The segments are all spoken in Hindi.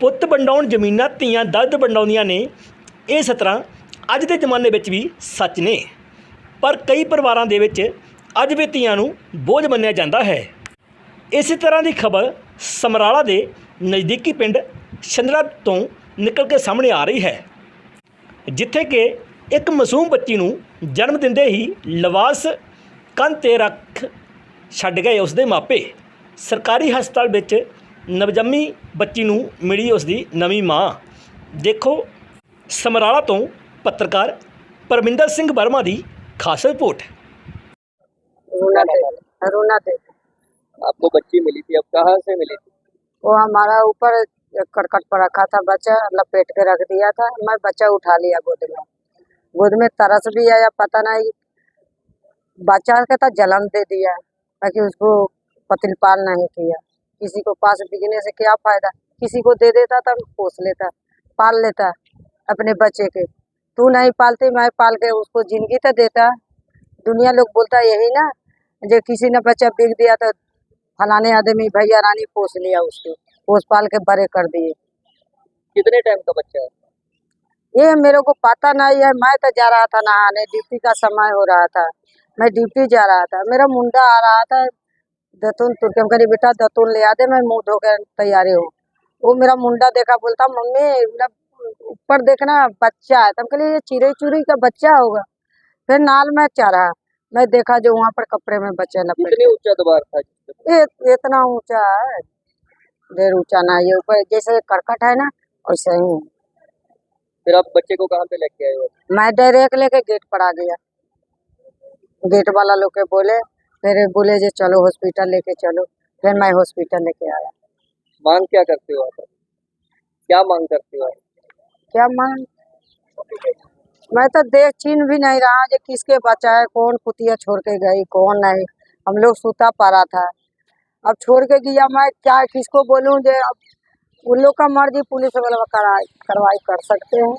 ਪੁੱਤ ਵੰਡਾਉਣ ਜ਼ਮੀਨਾਂ, ਧੀਆਂ ਦਰਦ ਵੰਡਾਉਂਦੀਆਂ ਨੇ ਇਹ ਸਤਰਾਂ ਅੱਜ ਦੇ ਜ਼ਮਾਨੇ ਵਿੱਚ ਵੀ ਸੱਚ ਨੇ। ਪਰ ਕਈ ਪਰਿਵਾਰਾਂ ਦੇ ਵਿੱਚ ਅੱਜ ਵੀ ਧੀਆਂ ਨੂੰ ਬੋਝ ਮੰਨਿਆ ਜਾਂਦਾ ਹੈ। ਇਸੇ ਤਰ੍ਹਾਂ ਦੀ ਖਬਰ ਸਮਰਾਲਾ ਦੇ ਨਜ਼ਦੀਕੀ ਪਿੰਡ ਛੰਦਰਾ ਤੋਂ ਨਿਕਲ ਕੇ ਸਾਹਮਣੇ ਆ ਰਹੀ ਹੈ, ਜਿੱਥੇ ਕਿ ਇੱਕ ਮਾਸੂਮ ਬੱਚੀ ਨੂੰ ਜਨਮ ਦਿੰਦੇ ਹੀ ਲਵਾਸ ਕੰਨ ਤੇ ਰੱਖ ਛੱਡ ਗਏ ਉਸ ਦੇ ਮਾਪੇ। ਸਰਕਾਰੀ ਹਸਪਤਾਲ ਵਿੱਚ ਨਵਜੰਮੀ ਬੱਚੀ ਨੂੰ ਮਿਲੀ ਉਸ ਦੀ ਨਵੀਂ ਮਾਂ ਦੇਖੋ ਸਮਰਾਲਾ ਤੋਂ ਪੱਤਰਕਾਰ ਪਰਮਿੰਦਰ ਸਿੰਘ ਵਰਮਾ ਦੀ ਖਾਸ ਰਿਪੋਰਟ रूना देवी रूना देवी आपको बच्ची मिली थी अब कहाँ से मिली थी वो हमारा ऊपर करकट पर रखा था बच्चा लपेट के रख दिया था मैं बच्चा उठा लिया गोद में गोद में तरस भी आया पता नहीं बच्चा का तो जन्म दे दिया ताकि उसको पतिल पाल नहीं किया किसी को पास बिकने से क्या फ़ायदा? किसी को दे देता था पोस लेता पाल लेता अपने बच्चे के। तू नहीं पालते मैं पाल के उसको ज़िंदगी तो देता। दुनिया लोग बोलता यही ना जो किसी ने बच्चा बिक दिया तो फलाने आदमी भैया रानी पोस लिया उसको पोस पाल के बड़े कर दिए। कितने टाइम का बच्चा है? ये मेरे को पता नहीं है मैं तो जा रहा था नहाने ड्यूटी का समय हो रहा था। मैं ड्यूटी जा रहा था मेरा मुंडा आ रहा था दतुन तुर के हम कही बेटा दतुन ले आ दे मैं मुँह धो के तैयारी हूँ। वो मेरा मुंडा देखा बोलता मम्मी मेरा ऊपर देखना बच्चा है। तब कही ये चिड़ई चुरी का बच्चा होगा। फिर नाल में चढ़ा। मैं देखा जो वहाँ पर कपड़े में बच्चा लपेट ऊँचा दीवार था? ये इतना ऊँचा है। ढेर ऊँचा ना ये ऊपर जैसे करकट है ना वैसे ही। फिर आप बच्चे को कहाँ पे लेके आए हो? मैं डायरेक्ट लेके गेट पर आ गया। गेट वाला लोग के बोले फिर बोले जे चलो हॉस्पिटल लेके चलो फिर मैं हॉस्पिटल लेके आया। मांग क्या करते हो आप? क्या मांग करते हो क्या मांग? मैं तो देख चीन भी नहीं रहा जो किसके बच्चा है कौन कुतिया छोड़ के गई कौन नहीं। हम लोग सूता पड़ा था। अब छोड़ के गया मैं क्या किसको बोलूँ जे अब उन लोग का मर्ज़ी पुलिस वाला कार्रवाई कर सकते हैं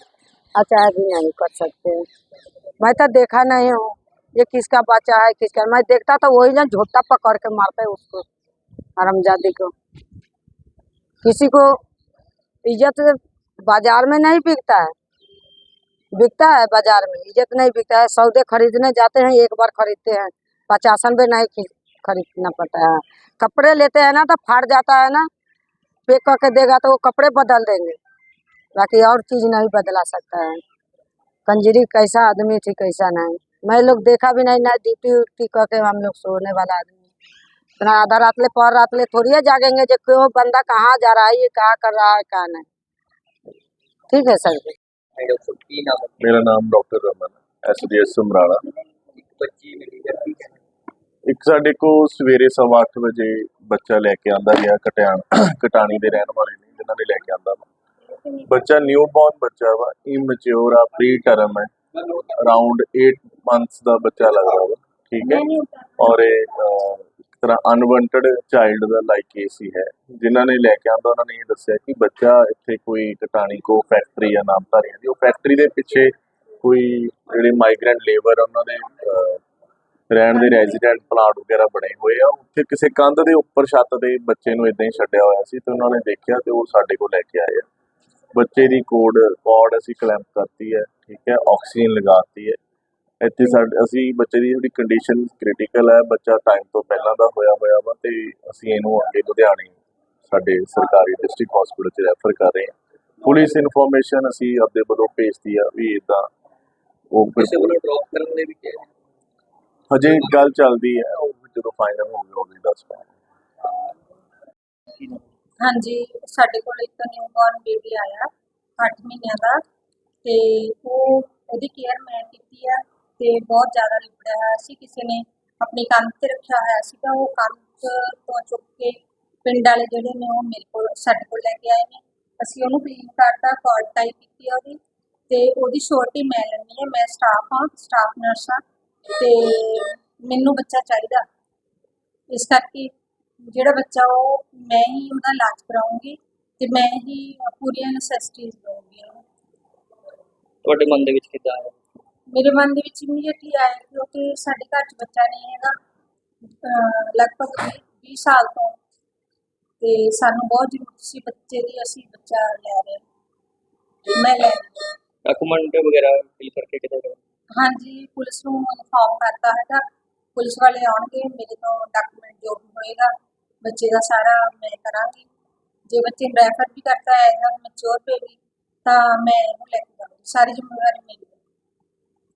और चाहे भी नहीं कर सकते हैं। मैं तो देखा नहीं हूँ। ये किसका बच्चा है, किसका? मैं देखता तो वही ना झोटा पकड़ के मारते उसको हरमजादी को। किसी को इज़्ज़त बाज़ार में नहीं बिकता है। बिकता है बाज़ार में, इज़्ज़त नहीं बिकता है। सौदे खरीदने जाते हैं, एक बार खरीदते हैं। पचासन में नहीं खरीदना पड़ता है। कपड़े लेते हैं ना तो फाड़ जाता है ना, पैक करके देगा तो वो कपड़े बदल देंगे, बाकी और चीज़ नहीं बदला सकता है। कंजरी कैसा आदमी थी, कैसा नहीं। मैं लोग देखा भी नहीं ना ड्यूटी उट्टी करके हम लोग सोने वाला आदमी इतना आधा रात ले पर रात ले थोड़ी है जागेंगे जो क्यों बंदा कहाँ जा रहा है ये कहाँ कर रहा है कहाँ नहीं ठीक है सर जी नहीं, डॉक्टर साहब, की नाम है ਮੇਰਾ ਨਾਮ ਡਾਕਟਰ ਰਮਨ ਐਸਡੀਐਸ ਸਮਰਾਲਾ एक बच्ची मिली है ठीक है ਇੱਕ ਸਾਡੇ ਕੋ ਸਵੇਰੇ ਸਵਾ ਅੱਠ ਵਜੇ ਬੱਚਾ ਲੈ ਕੇ ਆਂਦਾ ਗਿਆ ਕਟਿਆਣ ਕਟਾਣੀ ਦੇ ਰਹਿਣ ਵਾਲੇ ਨੇ ਜਿਨ੍ਹਾਂ ਨੇ ਲੈ ਕੇ ਆਂਦਾ ਵਾ ਬੱਚਾ ਨਿਊ ਬੌਰਨ ਬੱਚਾ ਵਾ ਇਮੈਚੁਰ ਆ ਪ੍ਰੀ ਟਰਮ ਹੈ ਅਰਾਊਂਡ 8 ਮੰਥਸ ਦਾ ਬੱਚਾ ਲੱਗਦਾ ਵਾ ਠੀਕ ਹੈ। ਔਰ ਇਹ ਇੱਕ ਤਰ੍ਹਾਂ ਅਨਵਾਂਟਡ ਚਾਈਲਡ ਦਾ ਲਾਈਕ ਕੇਸ ਹੀ ਹੈ। ਜਿਨ੍ਹਾਂ ਨੇ ਲੈ ਕੇ ਆਂਦਾ ਉਹਨਾਂ ਨੇ ਇਹ ਦੱਸਿਆ ਕਿ ਬੱਚਾ ਇੱਥੇ ਕੋਈ ਕਟਾਣੀ ਕੋ ਫੈਕਟਰੀ ਆ ਨਾਮਧਾਰੀਆਂ ਦੀ ਉਹ ਫੈਕਟਰੀ ਦੇ ਪਿੱਛੇ ਕੋਈ ਜਿਹੜੇ ਮਾਈਗ੍ਰੈਂਟ ਲੇਬਰ ਉਹਨਾਂ ਦੇ ਰਹਿਣ ਦੇ ਰੈਜ਼ੀਡੈਂਟ ਪਲਾਟ ਵਗੈਰਾ ਬਣੇ ਹੋਏ ਆ। ਉੱਥੇ ਕਿਸੇ ਕੰਧ ਦੇ ਉੱਪਰ ਛੱਤ ਤੇ ਬੱਚੇ ਨੂੰ ਇਦਾਂ ਹੀ ਛੱਡਿਆ ਹੋਇਆ ਸੀ ਤੇ ਉਹਨਾਂ ਨੇ ਦੇਖਿਆ ਤੇ ਉਹ ਸਾਡੇ ਕੋਲ ਲੈ ਕੇ ਆਏ ਆ। ਬੱਚੇ ਦੀ ਕੋਡ ਬਾਡ ਅਸੀਂ ਕਲੈਂਪ ਕਰਤੀ ਹੈ ਠੀਕ ਹੈ ਆਕਸੀਜਨ ਲਗਾਤੀ ਹੈ। ਇੱਥੇ ਸਾਡੇ ਅਸੀਂ ਬੱਚੇ ਦੀ ਥੋੜੀ ਕੰਡੀਸ਼ਨ ਕ੍ਰਿਟੀਕਲ ਹੈ ਬੱਚਾ ਟਾਈਮ ਤੋਂ ਪਹਿਲਾਂ ਦਾ ਹੋਇਆ ਹੋਇਆ ਵਾ ਤੇ ਅਸੀਂ ਇਹਨੂੰ ਅੱਗੇ ਲੁਧਿਆਣੇ ਸਾਡੇ ਸਰਕਾਰੀ ਡਿਸਟ੍ਰਿਕਟ ਹਸਪੀਟਲ 'ਚ ਰੈਫਰ ਕਰ ਰਹੇ ਹਾਂ। ਪੁਲਿਸ ਇਨਫੋਰਮੇਸ਼ਨ ਅਸੀਂ ਆਪਦੇ ਵੱਲੋਂ ਭੇਜਦੀ ਆ ਵੀ ਇਦਾਂ ਉਹ ਕਿਸੇ ਵੱਲੋਂ ਡ੍ਰੌਪ ਕਰਨ ਦੇ ਵੀ ਕਿਹਾ ਹਜੇ ਗੱਲ ਚੱਲਦੀ ਹੈ ਉਹ ਜਦੋਂ ਫਾਈਨਲ ਹੋਵੇ ਗਿਆ ਉਹ ਦੱਸ ਪਾਵਾਂਗੇ। ਹਾਂਜੀ, ਸਾਡੇ ਕੋਲ ਇੱਕ ਨਿਊਬੋਰਨ ਬੇਬੀ ਆਇਆ 8 ਮਹੀਨਿਆਂ ਦਾ, ਤੇ ਉਹ ਉਹਦੀ ਕੇਅਰ ਮੈਂ ਕੀਤੀ ਆ, ਤੇ ਬਹੁਤ ਜ਼ਿਆਦਾ ਲਿਬੜਿਆ ਹੋਇਆ ਸੀ, ਕਿਸੇ ਨੇ ਆਪਣੀ ਕੰਧ ਤੇ ਰੱਖਿਆ ਹੋਇਆ ਸੀਗਾ, ਉਹ ਕੰਧ ਤੋਂ ਚੁੱਕ ਕੇ ਪਿੰਡ ਵਾਲੇ ਜਿਹੜੇ ਨੇ, ਉਹ ਮੇਰੇ ਕੋਲ, ਸਾਡੇ ਕੋਲ ਲੈ ਕੇ ਆਏ ਨੇ। ਅਸੀਂ ਉਹਨੂੰ ਕਲੀਨ ਕਰਤਾ ਕਾਰਡ ਟਾਈਪ ਕੀਤੀ ਉਹਦੀ, ਤੇ ਉਹਦੀ ਛੋਟੀ ਮੈਂ ਲੈਣੀ ਹੈ ਮੈਂ ਸਟਾਫ ਹਾਂ ਸਟਾਫ ਨਰਸ ਹਾਂ, ਤੇ ਮੈਨੂੰ ਬੱਚਾ ਚਾਹੀਦਾ। ਇਸ ਕਰਕੇ ਜਿਹੜਾ ਬੱਚਾ ਉਹ ਮੈਂ ਹੀ ਉਹਦਾ ਇਲਾਜ ਕਰਾਉਂਗੀ ਤੇ ਮੈਂ ਹੀ ਪੂਰੀਆਂ ਨੈਸੈਸਿਟੀਜ਼ ਦਊਂਗੀ ਉਹਨੂੰ। ਤੁਹਾਡੇ ਮਨ ਦੇ ਵਿੱਚ ਕਿੱਦਾਂ ਹੈ ਮੇਰੇ ਮਨ ਦੇ ਵਿੱਚ ਇਮੀਡੀਏਟਲੀ ਆਇਆ ਕਿਉਂਕਿ ਸਾਡੇ ਘਰ 'ਚ ਬੱਚਾ ਨਹੀਂ ਹੈਗਾ। ਅਹ ਲਗਭਗ 20 ਸਾਲ ਤੋਂ। ਤੇ ਸਾਨੂੰ ਬਹੁਤ ਜ਼ਰੂਰਤ ਸੀ ਬੱਚੇ ਦੀ ਅਸੀਂ ਬੱਚਾ ਲੈ ਰਹੇ ਹਾਂ। ਮੈਂ ਲੈ ਰਹੀ ਹਾਂ। ਡਾਕੂਮੈਂਟ ਵਗੈਰਾ ਫਿਲ ਕਰਕੇ ਕਿਦੋਂ ਕਰੋ ਹਾਂਜੀ ਪੁਲਿਸ ਨੂੰ ਇਨਫੋਰਮ ਕਰਤਾ ਹੈਗਾ। ਪੁਲਿਸ ਵਾਲੇ ਆਉਣਗੇ ਮੇਰੇ ਤੋਂ ਡਾਕੂਮੈਂਟ ਜੋ ਵੀ ਹੋਏਗਾ। ਬੱਚੇ ਦਾ ਸਾਰਾ ਮੈਂ ਕਰਾਂਗੀ ਜੇ ਬੱਚੇ ਨੂੰ ਰੈਫਰ ਵੀ ਕਰਤਾ ਹੈ ਮੈਚੋਰ ਬੇਬੀ ਤਾਂ ਮੈਂ ਇਹਨੂੰ ਲੈ ਕੇ ਜਾਵਾਂਗੀ ਸਾਰੀ ਜ਼ਿੰਮੇਵਾਰੀ ਮੇਰੀ